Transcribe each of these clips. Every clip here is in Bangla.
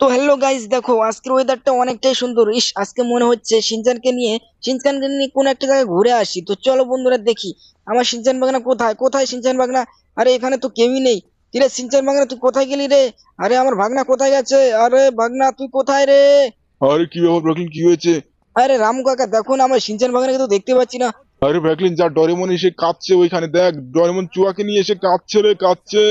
তো হ্যালো গাইস দেখো আজকের ওয়েদারটা অনেকটাই সুন্দর। ইস আজকে মনে হচ্ছে শিনচানকে নিয়ে শিনচানকে নিয়ে কোনো একটা জায়গায় ঘুরে আসি। তো চলো বন্ধুরা দেখি আমার শিনচান বাগনা কোথায়? কোথায় শিনচান বাগনা আরে এখানে তো কেউই নেই। কিরে শিনচান বাগনা তুই কোথায় গেলি রে? আরে আমার ভাগনা কোথায় গেছে? আরে ভাগনা তুই কোথায় রে? আরে কি ব্যাপার ব্র্যাকলিন কি হয়েছে? আরে রাম কাকা দেখো না আমার শিনচান বাগনাকে তো দেখতে পাচ্ছি না। আরে ব্র্যাকলিন যা ডরেমন এসে কাঁদছে ওইখানে দেখ ডরেমন চুয়াকে নিয়ে এসে কাঁদছে রে কাঁদছে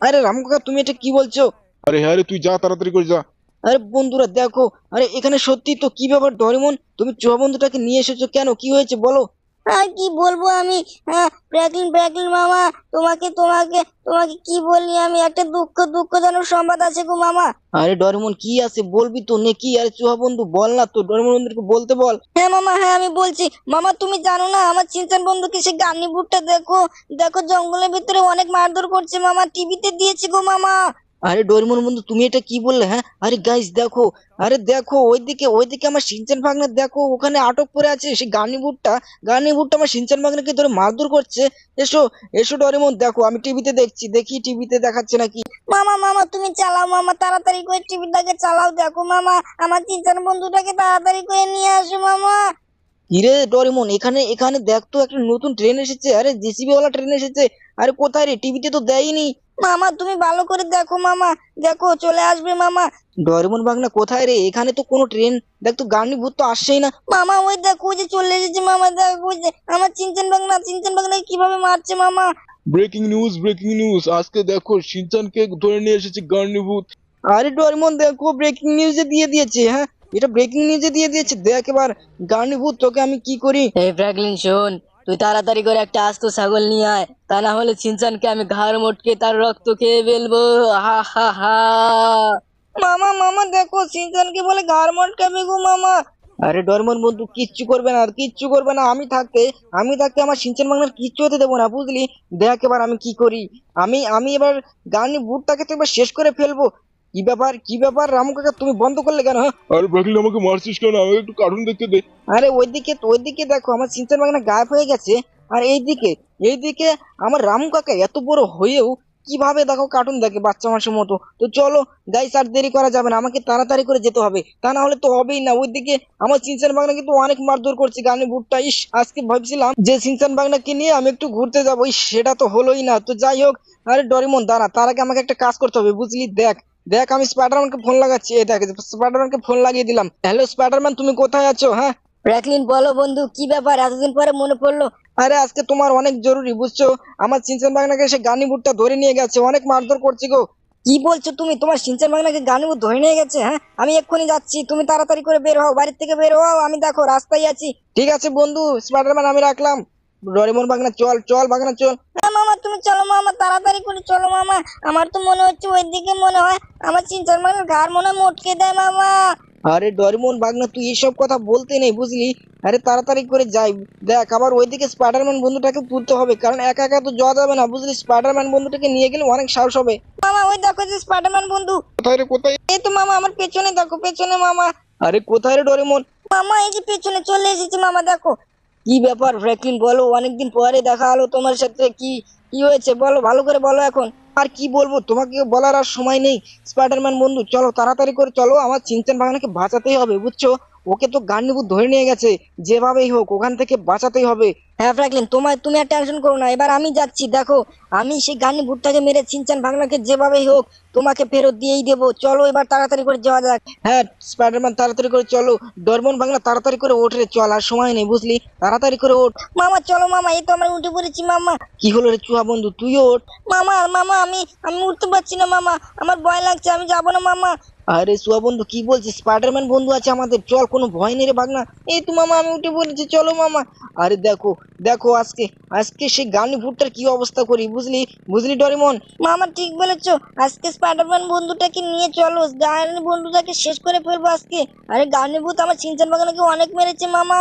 আরে রাম কাকা তুমি এটা কি বলছো? আরে হ্যাঁ রে তুই যা তাড়াতাড়ি করে যা। আরে বন্ধুরা দেখো আরে এখানে সত্যি তো কি ব্যাপার ডরিমন? তুমি চুয়া বন্ধুটাকে নিয়ে এসেছ কেন? কি হয়েছে বলো? আর কি বলব আমি? হ্যাঁ ব্র্যাকলিন ব্র্যাকলিন মামা তোমাকে তোমাকে তোমাকে কি বলি আমি? একটা দুঃখ দুঃখজনক সংবাদ আছে গো মামা। আরে ডরিমন কি আছে বলবি তো? নেকি আরে চুহা বন্ধু বল না তো ডরিমন বন্ধুকে বলতে বল। হ্যাঁ মামা হ্যাঁ আমি বলছি। মামা তুমি জানো না আমার চিনচান বন্ধুকে সে গান্নি বুটটা দেখো দেখো জঙ্গলের ভিতরে অনেক মারধর করছে মামা টিভিতে দিয়েছে গো মামা। আরে ডরিমন বন্ধু তুমি এটা কি বললে হ্যাঁ? আরে গাইস দেখো আরে দেখো ওইদিকে ওইদিকে আমার সিনচান ভাগনা দেখো ওখানে আটক করে আছে সেই গানি বুটটা গানি বুটটা আমার সিনচান ভাগনাকে ধরে মারধর করছে। এসো এসো ডরিমন দেখো আমি টিভিতে দেখছি দেখি টিভিতে দেখাচ্ছে নাকি। মামা মামা তুমি চালাও মামা তাড়াতাড়ি করে টিভিটাকে চালাও দেখো মামা আমার চিনচান বন্ধুটাকে তাড়াতাড়ি করে নিয়ে আসো মামা। কিরে ডরিমন এখানে এখানে দেখ তো একটা নতুন ট্রেন এসেছে আরে জেসিবি ওয়ালা ট্রেন এসেছে। আরে কোথায় রে টিভিতে তো দেয়নি। মামা তুমি ভালো করে দেখো মামা। দেখো চলে আসবে মামা। ডরিমন বাগনা কোথায় রে? এখানে তো কোনো ট্রেন। দেখ তো গানি ভূত তো আসছেই না। মামা ওই দেখো যে চলে এসেছে মামা দেখো যে আমার চিনচান বাংলা চিনচান বাংলা কীভাবে মারছে মামা? ব্রেকিং নিউজ ব্রেকিং নিউজ আজকে দেখো শিনচানকে ধরে নিয়ে এসেছে গার্নিভূত আরে ডরিমন দেখো ব্রেকিং নিউজে দিয়ে দিয়েছে হ্যাঁ? এটা ব্রেকিং নিউজে দিয়ে দিয়েছে। দেখ এবার গানি ভূত তোকে আমি কি করি? এই ফ্র্যাঙ্কলিন শোন। তুই তাড়াতাড়ি করে একটা আস্ত ছাগল নিয়ে আয়। তা না হলে ছিনচানকে আমি ঘাড় মোটকে তার রক্ত খেয়ে ফেলব। হা হা হা। মামা মামা দেখো চিনচানকে বলে ঘাড় মটকাবে গো মামা। আরে ডরমন বন্ধু কিচ্ছু করবে না আর কিচ্ছু করবে না। আমি থাকতে আমি থাকতে আমার সিনচান বাংলার কিচ্ছু হতে দেবো না বুঝলি? দেখ এবার আমি কি করি। আমি আমি এবার গানি ভূতটাকে তো এবার শেষ করে ফেলব। কি ব্যাপার কি ব্যাপার? রামু কাকা তুমি বন্ধ করলে কেন হ্যাঁ? আরে ব্র্যাকলিন আমাকে মারছিস কেন? আমাকে একটু কার্টুন দেখতে দে। আরে ওইদিকে ওইদিকে দেখো আমার সিনচান বাংলা গায়েব হয়ে গেছে। আর এইদিকে এইদিকে আমার রামু কাকা এত বড় হয়েও কীভাবে দেখো কার্টুন দেখে বাচ্চা মাসের মতো? তো চলো গাইস আর দেরি করা যাবে না আমাকে তাড়াতাড়ি করে যেতে হবে। তা না হলে তো হবেই না। ওইদিকে আমার সিনচান বাগনা কিন্তু অনেক মারধর করছে গানে বুটটা। ইস আজকে ভাবছিলাম যে সিনচান বাংলাকে নিয়ে আমি একটু ঘুরতে যাব। সেটা তো হলোই না। তো যাই হোক আরে ডরিমন দাঁড়া তার আগে আমাকে একটা কাজ করতে হবে বুঝলি? দেখ দেখ আমি স্পাইডারম্যানকে ফোন লাগাচ্ছি। এই দেখ স্পাইডারম্যানকে ফোন লাগিয়ে দিলাম। হ্যালো স্পাইডারম্যান তুমি কোথায় আছো হ্যাঁ? ফ্র্যাঙ্কলিন বলো বন্ধু কি ব্যাপার? এতদিন পরে মনে পড়ল। আরে আজকে তোমার অনেক জরুরি বুঝছ? আমার সিনচান বাগনাকে সে গানি বুটটা ধরে নিয়ে গেছে অনেক মারধর করছে গো। কি বলছো তুমি? তোমার সিনচান বাংলাকে গানি ধরে নিয়ে গেছে হ্যাঁ? আমি এক্ষুনি যাচ্ছি তুমি তাড়াতাড়ি করে বের হও বাড়ির থেকে বের হও আমি দেখো রাস্তায় আছি। ঠিক আছে বন্ধু স্পাইডারম্যান আমি রাখলাম। ডরেমন বাগনা চল চল বাগনা চল। হ্যাঁ মামা তুমি চলো মামা তাড়াতাড়ি করে চলো মামা। আমার তো মনে হচ্ছে ওইদিকে মনে হয় আমার চিনচান বাংলার ঘাড় মনে মটকে দেয় মামা। আরে ডরেমন বাগনা তুই এসব কথা বলতে নেই বুঝলি? আরে তাড়াতাড়ি করে যাই। দেখ আবার ওইদিকে স্পাইডারম্যান বন্ধুটাকে তুলতে হবে কারণ একা একা তো যাওয়া যাবে না বুঝলি? স্পাইডারম্যান বন্ধুটাকে নিয়ে গেলে অনেক সাহস হবে। মামা ওই দেখো যে স্পাইডারম্যান বন্ধু। কোথায় রে কোথায়? এই তো মামা আমার পেছনে দেখো পেছনে মামা। আরে কোথায় রে ডরেমন? মামা এই যে পেছনে চলে এসেছে মামা দেখো। কি ব্যাপার ফ্র্যাঙ্কলিন, বলো, অনেকদিন পরে দেখা হলো তোমার সাথে, কি কি হয়েছে? বলো, ভালো করে বলো এখন। আর কি বলব তোমাকে বলার আর সময় নেই। স্পাইডারম্যান বন্ধু, চলো, তাড়াতাড়ি করে চলো, আমার চিনচান বাগানকে বাঁচাতেই হবে, বুঝছ? ওকে তো গান্ডিবু ধরে নিয়ে গেছে যেভাবেই হোক ওখান থেকে বাঁচাতেই হবে। হ্যাঁ ফ্র্যাঙ্কলিন তোমার তুমি আর টেনশন করো না। এবার আমি যাচ্ছি দেখো আমি সেই গানি ভুট্টাকে মেরে চিনচান বাংলাকে যেভাবেই হোক তোমাকে ফেরত দিয়েই দেবো। চলো এবার তাড়াতাড়ি করে যাওয়া যাক। হ্যাঁ স্পাইডারম্যান তাড়াতাড়ি করে চলো। ডরমন বাংলা তাড়াতাড়ি করে ওঠ রে চল আর সময় নেই বুঝলি? তাড়াতাড়ি করে ওঠ। মামা চলো মামা এই তো আমরা উঠে পড়েছি মামা। কি হলো রে চুহা বন্ধু তুই ওঠ। মামা মামা আমি আমি উঠতে পারছি না মামা। আমার ভয় লাগছে আমি যাব না মামা। আরে সুয়া বন্ধু, কি বলছিস? স্পাইডারম্যান বন্ধু আছে আমাদের। চল, কোনো ভয় নেই রে ভাগনা। এই তো মামা, আমি উঠে পড়েছি চলো মামা। আরে দেখো দেখো আজকে আজকে সেই গানি ভুট্টার কি অবস্থা করি, বুঝলি? বুঝলি ডরিমন? মামা, ঠিক বলেছ। আজকে স্পাইডারম্যান বন্ধুটাকে নিয়ে চলো গানি বন্ধুটাকে শেষ করে ফেলব আজকে। আরে গানি ভূত আমার চিনচান বাগানকে অনেক মেরেছে, মামা।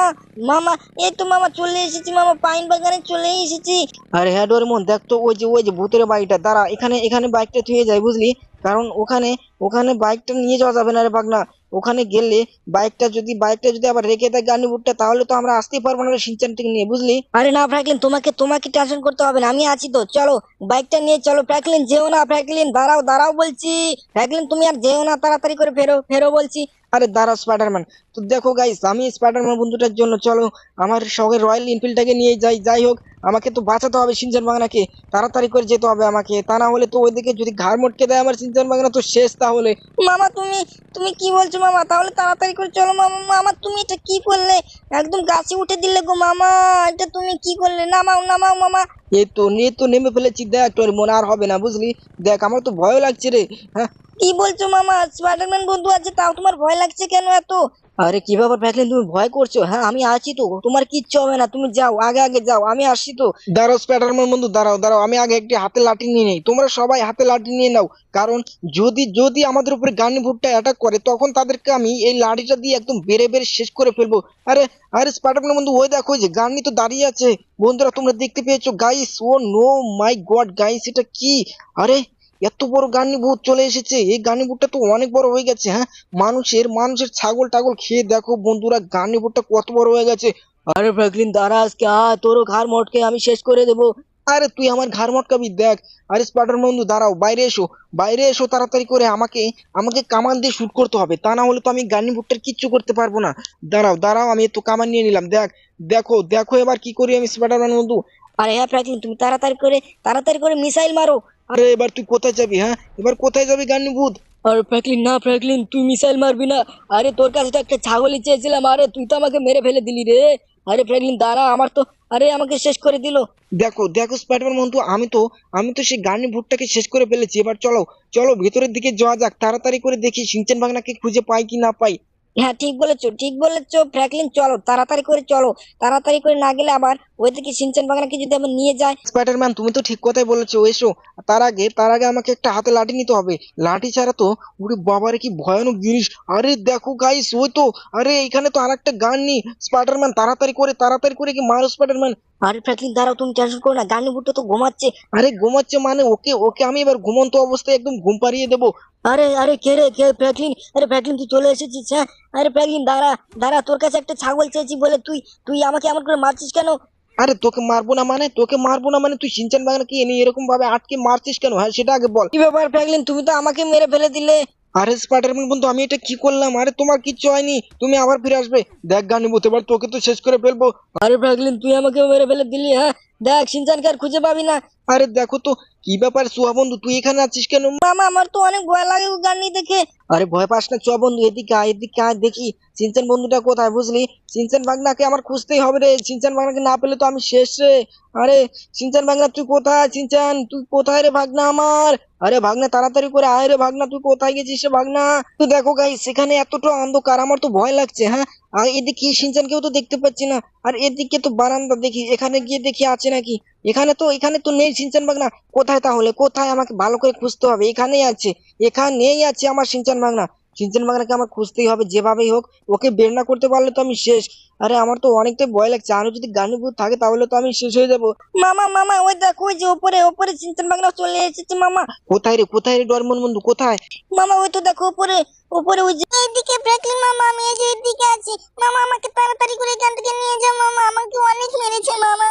মামা, এই তো মামা, চলে এসেছি মামা, পাইন বাগানে চলে এসেছি। আরে হ্যাঁ ডরিমন, দেখ তো, ওই যে ওই যে ভূতের বাড়িটা, দাঁড়া, এখানে এখানে বাইকটা থুয়ে যায়, বুঝলি? কারণ ওখানে ওখানে বাইকটা নিয়ে যাওয়া যাবে না রে বাগনা। ওখানে গেলে বাইকটা যদি বাইকটা যদি আবার রেখে দেয় গানি বুটটা তাহলে তো আমরা আসতেই পারব না সিনচানটিকে নিয়ে বুঝলি? আরে না ফ্র্যাঙ্কলিন তোমাকে তোমাকে টেনশন করতে হবে না আমি আছি তো চলো বাইকটা নিয়ে চলো ফ্র্যাঙ্কলিন যেও না ফ্র্যাঙ্কলিন দাঁড়াও দাঁড়াও বলছি। ফ্র্যাঙ্কলিন তুমি আর যেও না তাড়াতাড়ি করে ফেরো ফেরো বলছি। আরে দাঁড়া স্পাইডারম্যান তো দেখো গাইস আমি স্পাইডারম্যান বন্ধুটার জন্য চলো আমার সঙ্গে রয়্যাল এনফিল্ডটাকে নিয়ে যাই যাই হোক আমাকে তো বাঁচাতে হবে সিনচান বাংলাকে তাড়াতাড়ি করে যেতে হবে আমাকে। তা না হলে তো ওইদিকে যদি ঘাড় মটকে দেয় আমার সিনচান বাংলা তো শেষ তাহলে। মামা তুমি তুমি কি বলছো মামা? তাহলে তাড়াতাড়ি করে চলো মামা। মামা তুমি এটা কি করলে? একদম গাছে উঠে দিলে গো মামা এটা তুমি কি করলে? নামাও নামাও মামা। এই তো নিয়ে তো নেমে ফেলেছি দেখ তোর মনে আর হবে না বুঝলি? দেখ আমার তো ভয় লাগছে রে হ্যাঁ? কি বলছো মামা? স্পাইডারম্যান বন্ধু আছে তাও তোমার ভয় লাগছে কেন এত? আরে কি ব্যাপার ফ্র্যাঙ্কলিন তুমি ভয় করছ? হ্যাঁ আমি আছি তো। তোমার কিচ্ছু হবে না। তুমি যাও, আগে আগে যাও। আমি আসছি তো। দাঁড়াও স্প্যাডারম্যান বন্ধু, দাঁড়াও দাঁড়াও। আমি আগে একটি হাতে লাঠি নিয়ে নেই। তোমরা সবাই হাতে লাঠি নিয়ে নাও। কারণ যদি যদি আমাদের উপরে গানি ভুট্টা অ্যাটাক করে, তখন তাদেরকে আমি এই লাঠিটা দিয়ে একদম বেড়ে বেড়ে শেষ করে ফেলব। আরে আরে স্প্যাডারম্যান বন্ধু, ওই দেখো যে গানি তো দাঁড়িয়ে আছে। বন্ধুরা, তোমরা দেখতে পেয়েছ? Guys oh no my god guys এটা কি? আরে এত বড় গানি ভূত চলে এসেছে। এই গানি ভূতটা তো অনেক বড় হয়ে গেছে হ্যাঁ? মানুষের মানুষের ছাগল টাগল খেয়ে দেখো বন্ধুরা গানি ভূতটা কত বড় হয়ে গেছে। আরে ফ্র্যাঙ্কলিন দাঁড়া আজকে আ তোরও ঘাড় মটকে আমি শেষ করে দেবো। আরে তুই আমার ঘাড় মটকাবি দেখ। আরে স্পাইডার বন্ধু দাঁড়াও বাইরে এসো। বাইরে এসো তাড়াতাড়ি করে আমাকে আমাকে কামান দিয়ে শুট করতে হবে। তা না হলে তো আমি গানি ভুট্টার কিচ্ছু করতে পারব না। দাঁড়াও দাঁড়াও আমি তো কামান নিয়ে নিলাম দেখ। দেখো দেখো এবার কি করি আমি স্পাইডারম্যান বন্ধু। আরে হ্যাঁ ফ্র্যাঙ্কলিন তুমি তাড়াতাড়ি করে তাড়াতাড়ি করে মিসাইল মারো। আরে এবার তুই কোথায় যাবি হ্যাঁ? এবার কোথায় যাবি গানি ভূত আরে ফ্র্যাঙ্কলিন না ফ্র্যাঙ্কলিন তুই মিসাইল মারবি না। আরে তোর কাছে তো একটা ছাগলই চেয়েছিলাম। আরে তুই তো আমাকে মেরে ফেলে দিলি রে। আরে ফ্র্যাঙ্কলিন দাঁড়া আমার তো আরে আমাকে শেষ করে দিল। দেখো দেখো স্পাইডারম্যান বন্ধু আমি তো আমি তো সেই গানি ভুট্টাকে শেষ করে ফেলেছি। এবার চলো চলো ভেতরের দিকে যাওয়া যাক। তাড়াতাড়ি করে দেখি সিনচেন বাগনাকে খুঁজে পাই কি না পাই। হ্যাঁ ঠিক বলেছ ঠিক বলেছ। ফ্র্যাঙ্কলিন চলো তাড়াতাড়ি করে চলো। তাড়াতাড়ি করে না গেলে আবার ওইদিকে সিনচান বাগানকে যদি আবার নিয়ে যায় স্পাইডারম্যান তুমি তো ঠিক কথাই বলেছ এসো। তার আগে তার আগে আমাকে একটা হাতে লাঠি নিতে হবে। লাঠি ছাড়া তো ওরে বাবারে কি ভয়ানক জিনিস। আরে দেখো গাইস ওই তো আরে এখানে তো আরেকটা গান নি স্পাইডারম্যান তাড়াতাড়ি করে তাড়াতাড়ি করে কি মারো স্পাইডারম্যান আরে ফ্র্যাঙ্কলিন দাঁড়াও তুমি টেনশন করো না গানি বুট্টো তো ঘুমাচ্ছে। আরে ঘুমাচ্ছে মানে ওকে ওকে আমি এবার ঘুমন্ত অবস্থায় একদম ঘুম পাড়িয়ে দেবো। আরে আরে কে রে কে ফ্র্যাঙ্কলিন আরে ফ্র্যাঙ্কলিন তুই চলে এসেছিস হ্যাঁ? আরে ফ্র্যাঙ্কলিন দাঁড়া দাঁড়া তোর কাছে একটা ছাগল চেয়েছি বলে তুই তুই আমাকে এমন করে মারছিস কেন? আরে তোকে মারবো না মানে? তোকে মারবো না মানে তুই সিনচান বাগানকে এনে এরকম ভাবে আটকে মারছিস কেন? হ্যাঁ সেটা আগে বল। কি ব্যাপার ফ্র্যাঙ্কলিন তুমি তো আমাকে মেরে ফেলে দিলে। আরে স্পাইডারম্যান বন্ধু আমি এটা কি করলাম? আরে তোমার কিচ্ছু হয়নি। তুমি আবার ফিরে আসবে। দেখ গানি বুঝতে পার তোকে তো শেষ করে ফেলব। আরে ফ্র্যাঙ্কলিন তুই আমাকে মেরে ফেলে দিলি হ্যাঁ? দেখ সিনচানকে আর খুঁজে পাবি না। আরে দেখো তো কি ব্যাপার সুয়া বন্ধু তুই এখানে আছিস কেন? মামা আমার তো অনেক ভয় লাগে ও গানি দেখে। আরে ভয় পাস না চুয়া বন্ধু এদিকে আয় এদিকে আয় দেখি সিনচান বন্ধুটা কোথায় বুঝলি? সিনচান বাগনাকে আমার খুঁজতেই হবে রে সিনচান বাগনাকে না পেলে তো আমি শেষ রে। আরে সিনচান বাগনা তুই কোথায় সিনচান? তুই কোথায় রে ভাগনা আমার? আরে ভাগনা, তাড়াতাড়ি করে আয় রে ভাগনা, তুই কোথায় গেছিস ভাগনা? তুই দেখো গাই সেখানে এতটা অন্ধকার, আমার তো ভয় লাগছে হ্যাঁ? আর এদিকে সিনচান কেউ তো দেখতে পাচ্ছি না, আর এদিকে তো বারান্দা দেখি, এখানে গিয়ে দেখি আছে নাকি? এখানে তো এখানে তো নেই সিনচান ভাগনা। কোথায় তাহলে? কোথায় আমাকে ভালো করে খুঁজতে হবে? এখানেই আছে এখানেই আছে আমার সিনচান বাগনা সিনচান বাগনাকে আমার খুঁজতেই হবে যেভাবেই হোক ওকে বের না করতে পারলে তো আমি শেষ। আরে আমার তো অনেকটাই ভয় লাগছে আরও যদি গানি ভূত থাকে তাহলে তো আমি শেষ হয়ে যাব। মামা মামা ওই দেখো ওই যে উপরে উপরে চিন্তন বাগনা চলে এসেছে মামা। কোথায় রে কোথায় রে ডরমন বন্ধু কোথায়? মামা ওই তো দেখো উপরে উপরে ওই যে এইদিকে ফ্র্যাঙ্কলিন মামা আমি এই যে এইদিকে আছি। মামা আমাকে তাড়াতাড়ি করে এখান থেকে নিয়ে যাও মামা আমাকে অনেক মেরেছে মামা।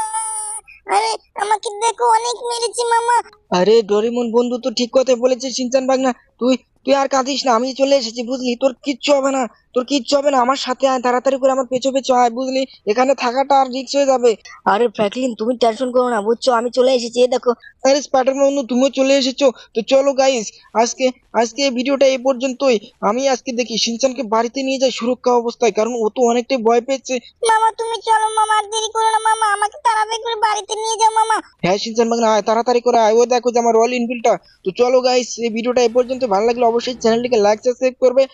আরে আমাকে দেখো অনেক মেরেছে মামা। আরে ডরিমন বন্ধু তো ঠিক কথাই বলেছে সিনচান বাগনা তুই তুই আর কাঁদিস না আমি চলে এসেছি বুঝলি? তোর কিচ্ছু হবে না তোর কিচ্ছু হবে না আমার সাথে আয় তাড়াতাড়ি করে আমার পেছো পেছু আয় বুঝলি? এখানে থাকাটা আর রিক্স হয়ে যাবে। আরে ফ্র্যাঙ্কলিন তুমি টেনশন করো না বুঝছ? আমি চলে এসেছি এই দেখো। আরে স্পাইডার বন্ধু তুমিও চলে এসেছ তো চলো গাইস আজকে আজকে এই ভিডিওটা এই পর্যন্তই। আমি আজকে দেখি সিনচানকে বাড়িতে নিয়ে যাই সুরক্ষা অবস্থায় কারণ ও তো অনেকটাই ভয় পেয়েছে। মামা তুমি চলো মামা আর দেরি করো না মামা আমাকে তাড়াতাড়ি করে বাড়িতে নিয়ে যাও মামা। হ্যাঁ সিনচান বাগনা আয় তাড়াতাড়ি করে আয় ও দেখো যে আমার রয়্যাল এনফিল্ডটা তো চলো গাইস এই ভিডিওটা এই পর্যন্ত ভালো লাগলে অবশ্যই চ্যানেলটিকে লাইক সাবস্ক্রাইব করবে